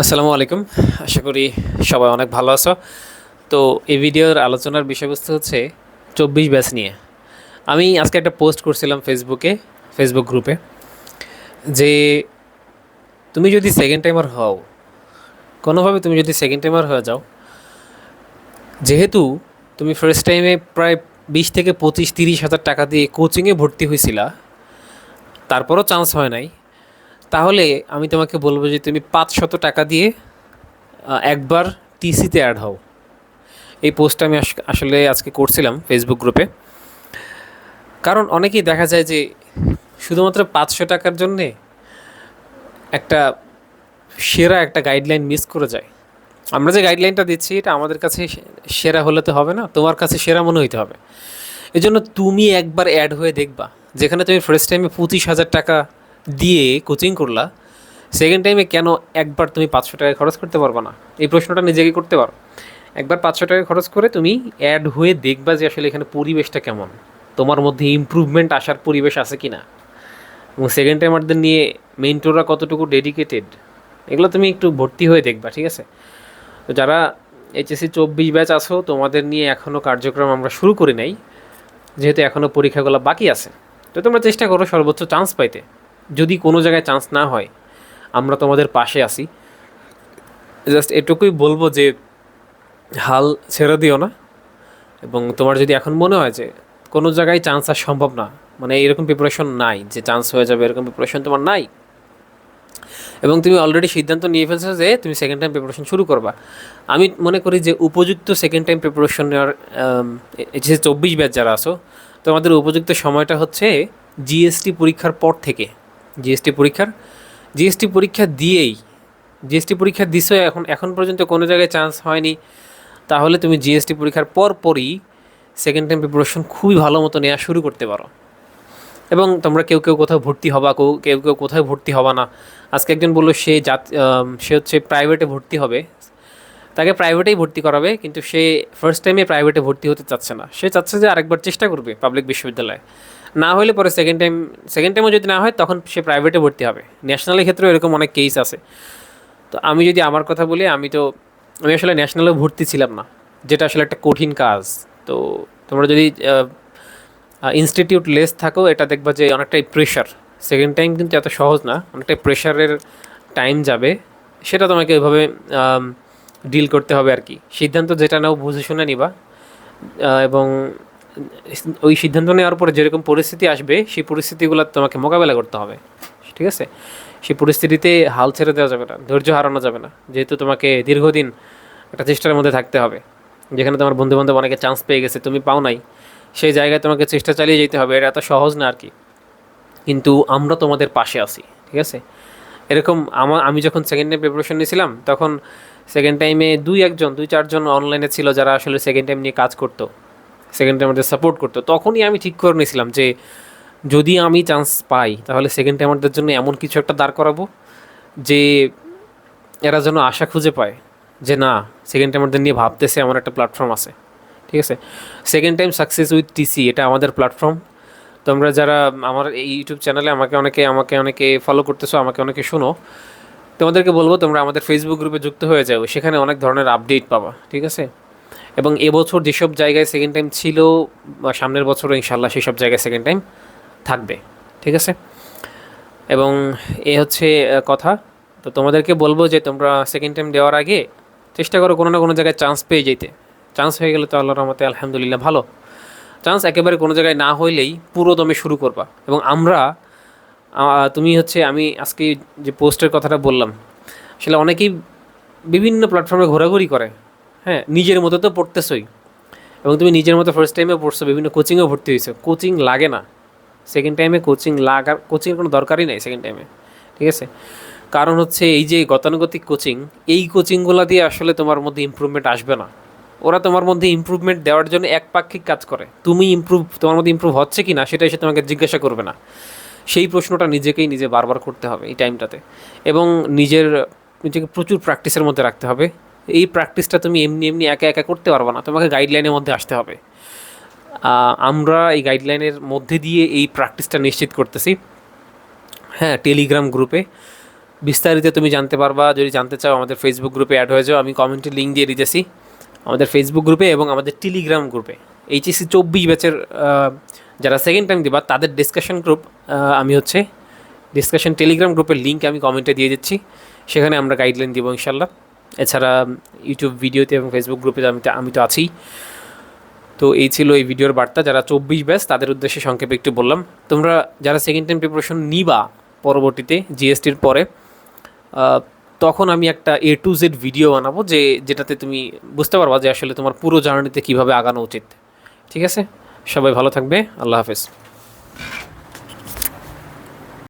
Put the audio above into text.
আসসালামু আলাইকুম। আশা করি সবাই অনেক ভালো আছো। তো এই ভিডিওর আলোচনার বিষয়বস্তু হচ্ছে চব্বিশ ব্যাচ নিয়ে। আমি আজকে একটা পোস্ট করছিলাম ফেসবুকে, ফেসবুক গ্রুপে, যে তুমি যদি সেকেন্ড টাইমার হও, কোনোভাবে তুমি যদি সেকেন্ড টাইমার হয়ে যাও, যেহেতু তুমি ফার্স্ট টাইমে প্রায় বিশ থেকে পঁচিশ, তিরিশ হাজার টাকা দিয়ে কোচিংয়ে ভর্তি হয়েছিলা, তারপরও চান্স হয় নাই তাহলে আমি তোমাকে বলব যে তুমি পাঁচশত টাকা দিয়ে একবার টিসিতে অ্যাড হও। এই পোস্টটা আমি আস- আসলে আজকে করছিলাম ফেসবুক গ্রুপে কারণ অনেকেই দেখা যায় যে শুধুমাত্র পাঁচশো টাকার জন্যে একটা সেরা একটা গাইডলাইন মিস করে যায়। আমরা যে গাইডলাইনটা দিচ্ছি, এটা আমাদের কাছে সেরা হলে তো হবে না, তোমার কাছে সেরা মনে হইতে হবে। এই জন্য তুমি একবার অ্যাড হয়ে দেখবা, যেখানে তুমি ফার্স্ট টাইমে পঁচিশ হাজার টাকা দিয়ে কোচিং করলা সেকেন্ড টাইমে কেন একবার তুমি পাঁচশো টাকা খরচ করতে পারবে না? এই প্রশ্নটা নিজেকে করতে পারো। একবার পাঁচশো টাকা খরচ করে তুমি অ্যাড হয়ে দেখবা যে আসলে এখানে পরিবেশটা কেমন। তোমার মধ্যে ইমপ্রুভমেন্ট আসার পরিবেশ আছে কি না এবং সেকেন্ড টাইমারদের নিয়ে মেন্টররা কতটুকু ডেডিকেটেড এগুলো তুমি একটু ভর্তি হয়ে দেখবা, ঠিক আছে? তো যারা এইচএসসি চব্বিশ ব্যাচ আছো, তোমাদের নিয়ে এখনও কার্যক্রম আমরা শুরু করি নাই, যেহেতু এখনও পরীক্ষাগুলো বাকি আছে। তো তোমরা চেষ্টা করো সর্বোচ্চ চান্স পাইতে। যদি কোনো জায়গায় চান্স না হয়, আমরা তোমাদের পাশে আছি। জাস্ট এটুকুই বলব যে, হাল ছেড়ে দিও না। এবং তোমার যদি এখন মনে হয় যে, কোনো জায়গায় চান্স আর সম্ভব না মানে এরকম প্রিপারেশন নাই, যে চান্স হয়ে যাবে, এরকম প্রিপারেশন তোমার নাই। এবং তুমি অলরেডি সিদ্ধান্ত নিয়ে ফেলছো যে, তুমি সেকেন্ড টাইম প্রিপারেশন শুরু করবা। আমি মনে করি যে, উপযুক্ত সেকেন্ড টাইম প্রিপারেশন নেওয়ার যে চব্বিশ ব্যাচ যারা আসো তোমাদের উপযুক্ত সময়টা হচ্ছে জিএসটি পরীক্ষার পর থেকে। জিএসটি পরীক্ষার। জিএসটি পরীক্ষা দিয়েই, জিএসটি পরীক্ষা দিছো, এখন এখন পর্যন্ত কোনো জায়গায় চান্স হয়নি। তাহলে তুমি জিএসটি পরীক্ষার পর পরই সেকেন্ড টাইম প্রিপারেশন খুবই ভালো মতো নেওয়া শুরু করতে পারো। এবং তোমরা কেউ কেউ কোথাও ভর্তি হবা, কেউ কেউ কেউ কোথায় ভর্তি হবা না। আজকে একজন বলল সে জাত সে হচ্ছে প্রাইভেটে ভর্তি হবে। তাকে প্রাইভেটেই ভর্তি করাবে, কিন্তু সে ফার্স্ট টাইমে প্রাইভেটে ভর্তি হতে চাচ্ছে না। সে চাচ্ছে যে আরেকবার চেষ্টা করবে পাবলিক বিশ্ববিদ্যালয়ে। না হলে পরে সেকেন্ড টাইম সেকেন্ড টাইমও যদি না হয়, তখন সে প্রাইভেটে ভর্তি হবে। ন্যাশনালের ক্ষেত্রেও এরকম অনেক কেস আছে। তো আমি যদি আমার কথা বলি, আমি তো, আমি আসলে ন্যাশনালেও ভর্তি ছিলাম না, যেটা আসলে একটা কঠিন কাজ। তো তোমরা যদি ইনস্টিটিউট লেস থাকো, এটা দেখবা যে অনেকটাই প্রেশার সেকেন্ড টাইম কিন্তু এত সহজ না, অনেকটাই প্রেশারের টাইম যাবে। সেটা তোমাকে ওইভাবে ডিল করতে হবে আর কি। সিদ্ধান্ত যেটা নাও, বুঝে শুনে নিবা। এবং ওই সিদ্ধান্ত নেওয়ার পরে যেরকম পরিস্থিতি আসবে, সেই পরিস্থিতিগুলো তোমাকে মোকাবেলা করতে হবে, ঠিক আছে? সেই পরিস্থিতিতে হাল ছেড়ে দেওয়া যাবে না, ধৈর্য হারানো যাবে না, যেহেতু তোমাকে দীর্ঘদিন একটা চেষ্টার মধ্যে থাকতে হবে। যেখানে তোমার বন্ধুবান্ধব অনেকে চান্স পেয়ে গেছে, তুমি পাও নাই, সেই জায়গায় তোমাকে চেষ্টা চালিয়ে যেতে হবে, এটা এত সহজ না আর কি। কিন্তু আমরা তোমাদের পাশে আছি, ঠিক আছে? এরকম আমার আমি যখন সেকেন্ড টাইম প্রিপারেশন নিয়েছিলাম, তখন সেকেন্ড টাইমে দুই একজন, দুই চারজন অনলাইনে ছিল যারা আসলে সেকেন্ড টাইম নিয়ে কাজ করতো। সেকেন্ড টাইমারদের সাপোর্ট করতো, তখনই আমি ঠিক করে নিয়েছিলাম যে যদি আমি চান্স পাই, তাহলে সেকেন্ড টাইমারদের জন্য এমন কিছু একটা দাঁড় করাবো যে এরা যেন আশা খুঁজে পায় যে না সেকেন্ড টাইমারদের নিয়ে ভাবতেছে আমার একটা প্ল্যাটফর্ম আছে। ঠিক আছে? Second time success with TC এটা আমাদের প্ল্যাটফর্ম তোমরা যারা আমার এই ইউটিউব চ্যানেলে আমাকে অনেকে আমাকে অনেকে ফলো করতেছো, আমাকে অনেকে শোনো, তোমাদেরকে বলব তোমরা আমাদের ফেসবুক গ্রুপে যুক্ত হয়ে যাও, সেখানে অনেক ধরনের আপডেট পাবা। ঠিক আছে? এবং এবছর যেসব জায়গায় সেকেন্ড টাইম ছিল সামনের বছরও ইনশাল্লাহ সেসব জায়গায় সেকেন্ড টাইম থাকবে, ঠিক আছে? এবং এ হচ্ছে কথা। তো তোমাদেরকে বলব যে তোমরা সেকেন্ড টাইম দেওয়ার আগে চেষ্টা করো কোনো না কোনো জায়গায় চান্স পেয়ে যেতে। চান্স হয়ে গেলে তো আল্লাহর রহমতে আলহামদুলিল্লাহ ভালো। চান্স একেবারে কোনো জায়গায় না হইলেই পুরো দমে শুরু করবা। এবং আমরা তুমি হচ্ছে, আমি আজকে যে পোস্টের কথাটা বললাম, আসলে অনেকেই বিভিন্ন প্ল্যাটফর্মে ঘোরাঘুরি করে। হ্যাঁ নিজের মতো তো পড়তেছই। এবং তুমি নিজের মতো ফার্স্ট টাইমে পড়ছো, বিভিন্ন কোচিংয়েও ভর্তি হয়েছো। কোচিং লাগে না। সেকেন্ড টাইমে কোচিং লাগার কোচিংয়ের কোনো দরকারই নাই সেকেন্ড টাইমে ঠিক আছে? কারণ হচ্ছে এই যে গতানুগতিক কোচিং এই কোচিংগুলো দিয়ে আসলে তোমার মধ্যে ইমপ্রুভমেন্ট আসবে না। ওরা তোমার মধ্যে ইমপ্রুভমেন্ট দেওয়ার জন্য একপাক্ষিক কাজ করে। তুমি ইমপ্রুভ তোমার মধ্যে ইমপ্রুভ হচ্ছে কি না সেটা এসে তোমাকে জিজ্ঞাসা করবে না। সেই প্রশ্নটা নিজেকেই নিজে বারবার করতে হবে এই টাইমটাতে এবং নিজের, নিজেকে প্রচুর প্র্যাকটিসের মধ্যে রাখতে হবে। এই প্র্যাকটিসটা তুমি এমনি এমনি একা একা করতে পারবে না। তোমাকে গাইডলাইনের মধ্যে আসতে হবে। আমরা এই গাইডলাইনের মধ্যে দিয়ে এই প্র্যাকটিসটা নিশ্চিত করতেছি। হ্যাঁ টেলিগ্রাম গ্রুপে বিস্তারিত তুমি জানতে পারবা। যদি জানতে চাও, আমাদের ফেসবুক গ্রুপে অ্যাড হয়ে যাও। আমি কমেন্টে লিঙ্ক দিয়ে দিতেছি। আমাদের ফেসবুক গ্রুপে এবং আমাদের টেলিগ্রাম গ্রুপে এইচএসসি চব্বিশ ব্যাচের যারা সেকেন্ড টাইম দিবা, তাদের ডিসকাশন গ্রুপ আমি হচ্ছে ডিসকাশন টেলিগ্রাম গ্রুপের লিঙ্ক আমি কমেন্টে দিয়ে দিচ্ছি। সেখানে আমরা গাইডলাইন দিব ইনশাল্লাহ এছাড়া ইউটিউব ভিডিওতে এবং ফেসবুক গ্রুপে আমি তো আমি তো আছি। তো এই ছিল এই ভিডিওর বার্তা। যারা চব্বিশ ব্যাস তাদের উদ্দেশ্যে সংক্ষেপে একটু বললাম। তোমরা যারা সেকেন্ড টাইম প্রিপারেশন নিবা পরবর্তীতে জিএসটির পরে তখন আমি একটা এ টু জেড ভিডিও বানাবো যে যেটাতে তুমি বুঝতে পারবা যে আসলে তোমার পুরো জার্নিতে কীভাবে আগানো উচিত। ঠিক আছে? সবাই ভালো থাকবে। আল্লাহ হাফেজ।